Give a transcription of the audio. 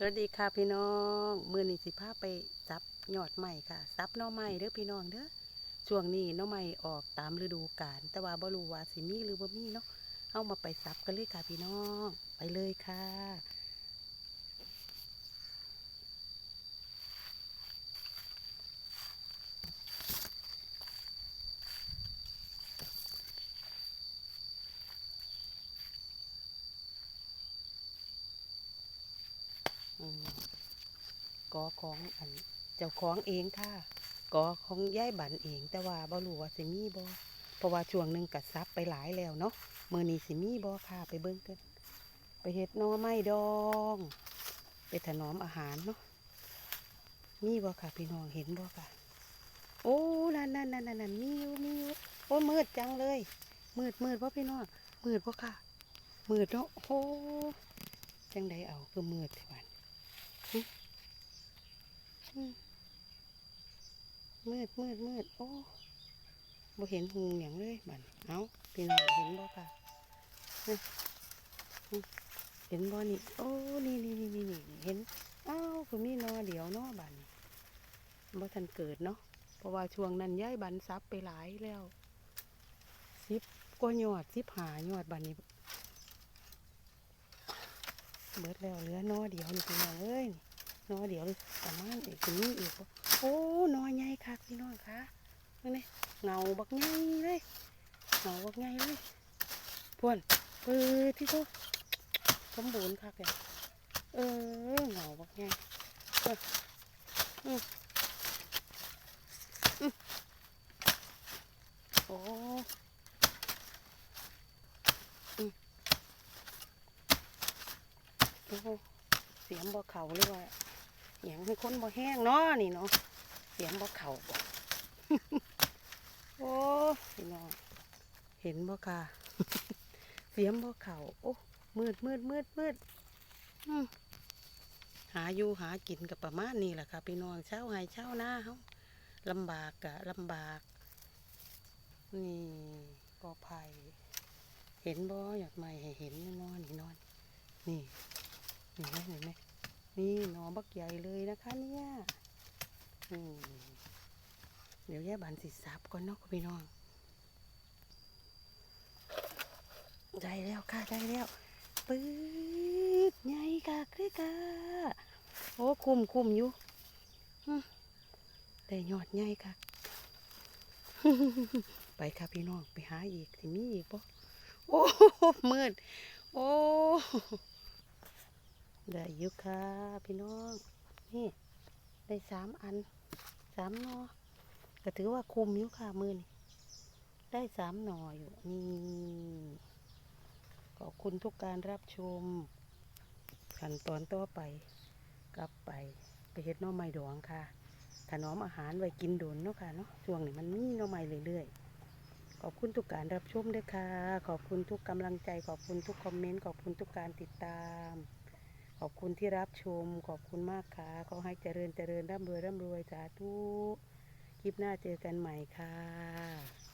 สวัสดีค่ะพี่น้องมือนี่สิพาไปซับยอดใหม่ค่ะซับน้อใหม่เด้อพี่น้องเด้อช่วงนี้น้อใหม่ออกตามฤดูกาลแต่ว่าบ่รู้ว่าสิมีหรือบ่มีเนาะเอามาไปซับกันเลยค่ะพี่น้อง ไปเลยค่ะ กอของอันเจ้าของเองค่ะกอของย่ายบันเอง แต่ว่าบ่รู้ว่าสิมีบ่เพราะว่าช่วงหนึ่งกัดซับไปหลายแล้วเนาะเมื่อนี้สิมีบ่ค่ะไปเบิ่งกันไปเฮ็ดนอไม้ดอง ไปถนอมอาหารเนาะมีบ่ค่ะพี่น้องเห็นบ่ค่ะ โอ้นั่นนั่นนั่นนั่นนั่นมีอยู่มีอยู่โอ้มืดจังเลย มืดมืดบ่พี่น้องมืดบ่ค่ะ มืดเนาะโอ้จังใดเอาคือมืดเท่านั้น มมืดมืดมืดโอ้บ่เห็นหูอย่างเลยบัดเอาพี่น้องเห็นบ่ค่ะเห็นบ่นี่โอ้นี่นี่นี่นี่นี่เห็นอ้าวคือมีนอเดี๋ยวเนาะบันี้บ่ทันเกิดเนาะเพราะว่าช่วงนั้นย้ายบันซับไปหลายแล้วสิบกว่ายอดสิบหายอดบัดนี้ เบิดแล้วเหลือนอเดียวนี่พี่น้องเอ้ยนอเดียวประมาณอีกนี้อีกบ่โอ้นอใหญ่คักพี่น้องคะนี่นี่เงาบักใหญ่เลยเงาบักใหญ่เลยพวนเปิดที่โตสมบูรณ์คักเลยเออเงาบักใหญ่เอออืมอืมโอ้ เสียงบ่เข่าเลยว่าเสียงให้คนบ่แห้งเนาะนี่เนาะเสียงบ่เข่าบ่โอ้พี่น้องเห็นบ่ค่ะ เสียงบ่เข่าโอ้มืดมืดมืดมืดหาอยู่หากินกับประมาณนี้แหละค่ะพี่น้องเช้าให้เช้าหน้าเฮาลำบากกะลำบาก นี่กอไผ่เห็นบ่อยากไม่ให้เห็นนอนนี่นอน นี่ เห็นไหมเห็นไหมนี่หนอบักใหญ่เลยนะคะเนี่ยเดี๋ยวแย่บานสิสับก่อนเนาะคุณพี่น้องได้แล้วค่ะได้แล้วปื๊ดใหญ่ค่ะคือค่ะโอ้คุมคุมอยู่อืมได้ยอดใหญ่ค่ะ ไปค่ะพี่น้องไปหาอีกสิมีอีกปะโอ้มืดโอ้ ได้อยู่ค่ะพี่น้องนี่ได้สามอันสามหนอก็ถือว่าคุมอยู่ค่ะมือนี่ได้สามหนออยู่นี่ขอบคุณทุกการรับชมขั้นตอนต่อไป กลับไปไปเฮ็ดน่อไม้ดองค่ะ ถนอมอาหารไว้กินโดนเนาะค่ะเนาะช่วงนี้มันมีน่อไม้เรื่อยๆขอบคุณทุกการรับชมด้วยค่ะ ขอบคุณทุกกำลังใจ ขอบคุณทุกคอมเมนต์ขอบคุณทุกการติดตาม ขอบคุณที่รับชม ขอบคุณมากค่ะขอให้เจริญเจริญร่ำรวยร่ำรวยสาธุ คลิปหน้าเจอกันใหม่ค่ะ